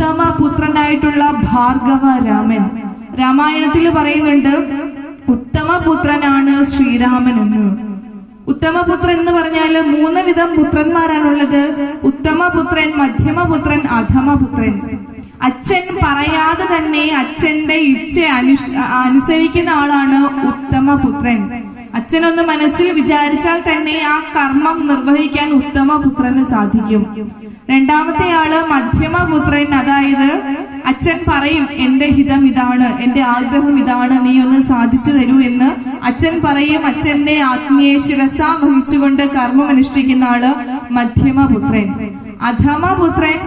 ഉത്തമ പുത്രനായിട്ടുള്ള ഭാർഗവ രാമൻ രാമായണത്തിൽ പറയുന്നുണ്ട് ഉത്തമ പുത്രനാണ് ശ്രീരാമൻ എന്ന്. ഉത്തമപുത്രൻ എന്ന് പറഞ്ഞാൽ മൂന്ന് വിധം പുത്രന്മാരാണുള്ളത്. ഉത്തമപുത്രൻ മധ്യമപുത്രൻ അധമപുത്രൻ അച്ഛൻ പറയാതെ തന്നെ അച്ഛന്റെ ഇച്ഛ അനുസരിക്കുന്ന ആളാണ് ഉത്തമപുത്രൻ അച്ഛനൊന്ന് മനസ്സിൽ വിചാരിച്ചാൽ തന്നെ ആ കർമ്മം നിർവഹിക്കാൻ ഉത്തമപുത്രന് സാധിക്കും. രണ്ടാമത്തെ ആൾ മധ്യമപുത്രൻ അതായത് അച്ഛൻ പറയും എന്റെ ഹിതം ഇതാണ് എന്റെ ആഗ്രഹം ഇതാണ് നീ ഒന്ന് സാധിച്ചു തരൂ എന്ന്. അച്ഛൻ പറയും അച്ഛന്റെ ആത്മീയ ശിരസ വഹിച്ചുകൊണ്ട് കർമ്മം അനുഷ്ഠിക്കുന്ന ആൾ മധ്യമപുത്രൻ. അധമപുത്രൻ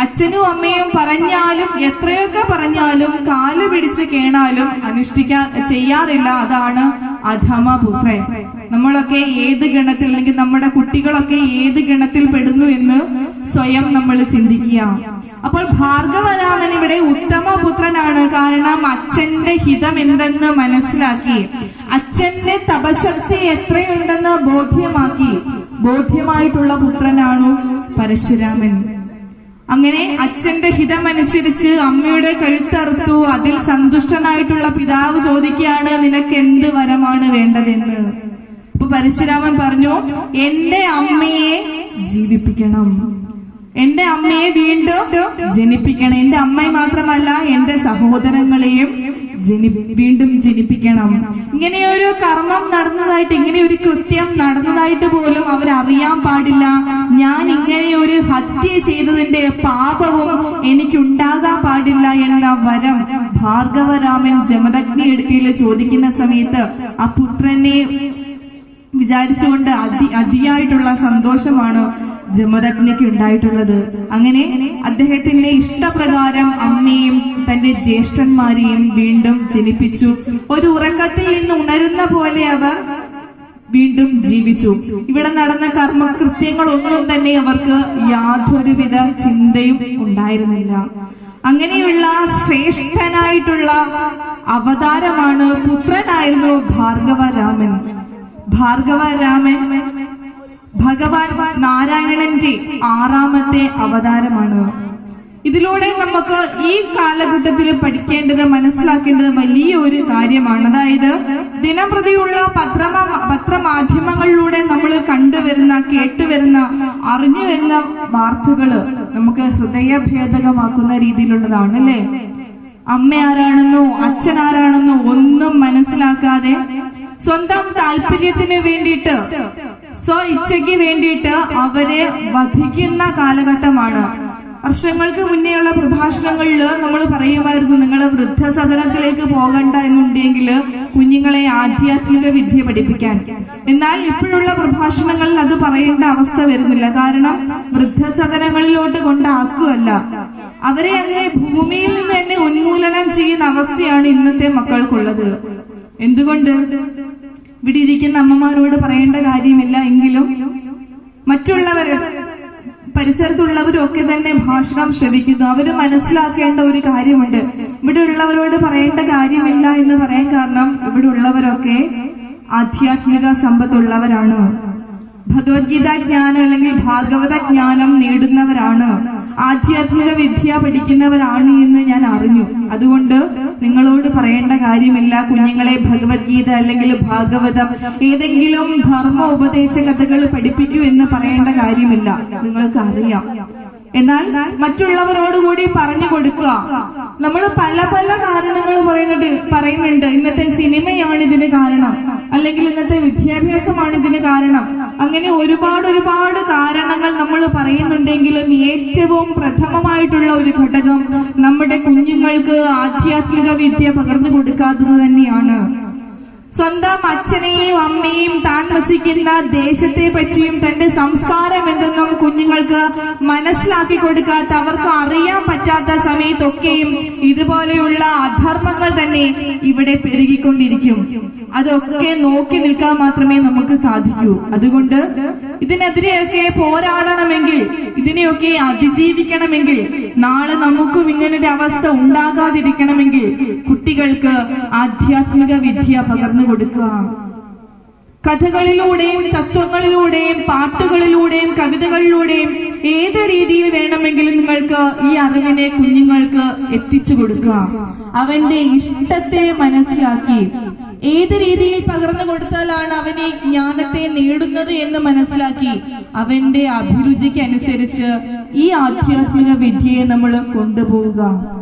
അച്ഛനും അമ്മയും പറഞ്ഞാലും എത്രയൊക്കെ പറഞ്ഞാലും കാൽ പിടിച്ച് കേണാലും അനുഷ്ഠിക്കാൻ ചെയ്യാറില്ല. അതാണ് അധമപുത്രൻ. നമ്മളൊക്കെ ഏത് ഗണത്തിൽ അല്ലെങ്കിൽ നമ്മുടെ കുട്ടികളൊക്കെ ഏത് ഗണത്തിൽ പെടുന്നു എന്ന് സ്വയം നമ്മൾ ചിന്തിക്കുക. അപ്പോൾ ഭാർഗവരാമൻ ഇവിടെ ഉത്തമ പുത്രനാണ് കാരണം അച്ഛന്റെ ഹിതം എന്തെന്ന് മനസ്സിലാക്കി. അച്ഛന്റെ തപശക്തി എത്രയുണ്ടെന്ന് ബോധ്യമാക്കി. ബോധ്യമായിട്ടുള്ള പുത്രനാണ് പരശുരാമൻ. അങ്ങനെ അച്ഛന്റെ ഹിതമനുസരിച്ച് അമ്മയുടെ കഴുത്തറുത്തു അതിൽ സന്തുഷ്ടനായിട്ടുള്ള പിതാവ് ചോദിക്കുകയാണ് നിനക്ക് എന്ത് വരമാണ് വേണ്ടതെന്ന്? അപ്പൊ പരശുരാമൻ പറഞ്ഞു എന്റെ അമ്മയെ ജീവിപ്പിക്കണം. എന്റെ അമ്മയെ വീണ്ടും ജനിപ്പിക്കണം. എന്റെ അമ്മയെ മാത്രമല്ല എന്റെ സഹോദരങ്ങളെയും ജനി വീണ്ടും ജനിപ്പിക്കണം. ഇങ്ങനെയൊരു കർമ്മം നടന്നതായിട്ട് ഇങ്ങനെ ഒരു കൃത്യം നടന്നതായിട്ട് പോലും അവരറിയാൻ പാടില്ല. ഞാൻ ഇങ്ങനെ ഹത്യ ചെയ്തതിന്റെ പാപവും എനിക്കുണ്ടാകാൻ പാടില്ല എന്ന വരം ഭാർഗവരാമൻ ജമദഗ്നി എടുക്കയിൽ ചോദിക്കുന്ന സമയത്ത് ആ പുത്രനെ വിചാരിച്ചുകൊണ്ട് അതി അതിയായിട്ടുള്ള സന്തോഷമാണ് ജമദഗ്നിക്ക് ഉണ്ടായിട്ടുള്ളത്. അങ്ങനെ അദ്ദേഹത്തിന്റെ ഇഷ്ടപ്രകാരം അമ്മയും തന്റെ ജ്യേഷ്ഠന്മാരെയും വീണ്ടും ജനിപ്പിച്ചു. ഒരു ഉറക്കത്തിൽ നിന്ന് ഉണരുന്ന പോലെ അവർ വീണ്ടും ജീവിച്ചു. ഇവിടെ നടന്ന കർമ്മകൃത്യങ്ങളൊന്നും തന്നെ അവർക്ക് യാതൊരുവിധ ചിന്തയും ഉണ്ടായിരുന്നില്ല. അങ്ങനെയുള്ള ശ്രേഷ്ഠനായിട്ടുള്ള അവതാരമാണ് പുത്രനായിരുന്നു ഭാർഗവരാമൻ. ഭാർഗവരാമൻ ഭഗവാൻ നാരായണന്റെ ആറാമത്തെ അവതാരമാണ്. ഇതിലൂടെ നമുക്ക് ഈ കാലഘട്ടത്തിൽ പഠിക്കേണ്ടത് മനസ്സിലാക്കേണ്ടത് വലിയ ഒരു കാര്യമാണ്. അതായത് ദിനംപ്രതിയുള്ള പത്രമ പത്രമാധ്യമങ്ങളിലൂടെ നമ്മൾ കണ്ടുവരുന്ന കേട്ടുവരുന്ന അറിഞ്ഞു വരുന്ന വാർത്തകൾ നമുക്ക് ഹൃദയഭേദകമാക്കുന്ന രീതിയിലുള്ളതാണ് അല്ലേ? അമ്മ ആരാണെന്നോ അച്ഛൻ ആരാണെന്നോ ഒന്നും മനസ്സിലാക്കാതെ സ്വന്തം താല്പര്യത്തിന് വേണ്ടിയിട്ട് സ്വ ഇച്ഛയ്ക്ക് വേണ്ടിയിട്ട് അവരെ വധിക്കുന്ന കാലഘട്ടമാണ്. വർഷങ്ങൾക്ക് മുന്നേയുള്ള പ്രഭാഷണങ്ങളിൽ നമ്മൾ പറയുമായിരുന്നു നിങ്ങൾ വൃദ്ധസദനത്തിലേക്ക് പോകണ്ട എന്നുണ്ടെങ്കിൽ കുഞ്ഞുങ്ങളെ ആധ്യാത്മിക വിദ്യ പഠിപ്പിക്കാൻ. എന്നാൽ ഇപ്പോഴുള്ള പ്രഭാഷണങ്ങളിൽ അത് പറയേണ്ട അവസ്ഥ വരുന്നില്ല. കാരണം വൃദ്ധസദനങ്ങളിലോട്ട് കൊണ്ടാക്കുകയല്ല. അവരെ അങ്ങ് ഭൂമിയിൽ നിന്ന് തന്നെ ഉന്മൂലനം ചെയ്യുന്ന അവസ്ഥയാണ് ഇന്നത്തെ മക്കൾക്കുള്ളത്. എന്തുകൊണ്ട്? ഇവിടെ ഇരിക്കുന്ന അമ്മമാരോട് പറയേണ്ട കാര്യമില്ല എങ്കിലും മറ്റുള്ളവര് പരിസരത്തുള്ളവരും ഒക്കെ തന്നെ ഭാഷണം ശ്രമിക്കുന്നു അവർ മനസ്സിലാക്കേണ്ട ഒരു കാര്യമുണ്ട്. ഇവിടെ ഉള്ളവരോട് പറയേണ്ട കാര്യമില്ല എന്ന് പറയാൻ കാരണം ഇവിടെ ഉള്ളവരൊക്കെ ആധ്യാത്മിക സമ്പത്തുള്ളവരാണ്. ഭഗവത്ഗീത ജ്ഞാനം അല്ലെങ്കിൽ ഭാഗവത ജ്ഞാനം നേടുന്നവരാണ്. ആധ്യാത്മിക വിദ്യ പഠിക്കുന്നവരാണ് എന്ന് ഞാൻ അറിഞ്ഞു. അതുകൊണ്ട് നിങ്ങളോട് പറയേണ്ട കാര്യമില്ല. കുഞ്ഞുങ്ങളെ ഭഗവത്ഗീത അല്ലെങ്കിൽ ഭാഗവതം ഏതെങ്കിലും ധർമ്മ ഉപദേശ കഥകൾ പഠിപ്പിക്കൂ എന്ന് പറയേണ്ട കാര്യമില്ല. നിങ്ങൾക്ക് അറിയാം. എന്നാൽ മറ്റുള്ളവരോടുകൂടി പറഞ്ഞു കൊടുക്കുക. നമ്മൾ പല പല കാരണങ്ങൾ പറയുന്നുണ്ട് പറയുന്നുണ്ട്. ഇന്നത്തെ സിനിമയാണ് ഇതിന് കാരണം. അല്ലെങ്കിൽ ഇന്നത്തെ വിദ്യാഭ്യാസമാണ് ഇതിന് കാരണം. അങ്ങനെ ഒരുപാട് ഒരുപാട് കാരണങ്ങൾ നമ്മൾ പറയുന്നുണ്ടെങ്കിലും ഏറ്റവും പ്രഥമമായിട്ടുള്ള ഒരു ഘടകം നമ്മുടെ കുഞ്ഞുങ്ങൾക്ക് ആധ്യാത്മിക വിദ്യ പകർന്നു കൊടുക്കാത്തത് തന്നെയാണ്. സ്വന്തം അച്ഛനെയും അമ്മയും താൻ വസിക്കുന്ന ദേശത്തെ പറ്റിയും തന്റെ സംസ്കാരം എന്തെന്നും കുഞ്ഞുങ്ങൾക്ക് മനസ്സിലാക്കി കൊടുക്കാത്ത അവർക്ക് അറിയാൻ പറ്റാത്ത സമയത്തൊക്കെയും ഇതുപോലെയുള്ള അധർമ്മങ്ങൾ തന്നെ ഇവിടെ പെരുകിക്കൊണ്ടിരിക്കും. അതൊക്കെ നോക്കി നിൽക്കാൻ മാത്രമേ നമുക്ക് സാധിക്കൂ. അതുകൊണ്ട് ഇതിനെതിരെയൊക്കെ പോരാടണമെങ്കിൽ ഇതിനെയൊക്കെ അതിജീവിക്കണമെങ്കിൽ നാളെ നമുക്കും ഇങ്ങനൊരു അവസ്ഥ ഉണ്ടാകാതിരിക്കണമെങ്കിൽ കുട്ടികൾക്ക് ആധ്യാത്മിക വിദ്യ പകർന്നു കൊടുക്കുക. കഥകളിലൂടെയും തത്വങ്ങളിലൂടെയും പാട്ടുകളിലൂടെയും കവിതകളിലൂടെയും ഏത് രീതിയിൽ വേണമെങ്കിലും നിങ്ങൾക്ക് ഈ അറിവിനെ കുഞ്ഞുങ്ങൾക്ക് എത്തിച്ചു കൊടുക്കുക അവന്റെ ഇഷ്ടത്തെ മനസ്സിലാക്കി ഏത് രീതിയിൽ പകർന്നു കൊടുത്താലാണ് അവൻ ഈ ജ്ഞാനത്തെ നേടുന്നത് എന്ന് മനസ്സിലാക്കി അവന്റെ അഭിരുചിക്ക് അനുസരിച്ച് ഈ ആധ്യാത്മിക വിദ്യയെ നമ്മൾ കൊണ്ടുപോവുക.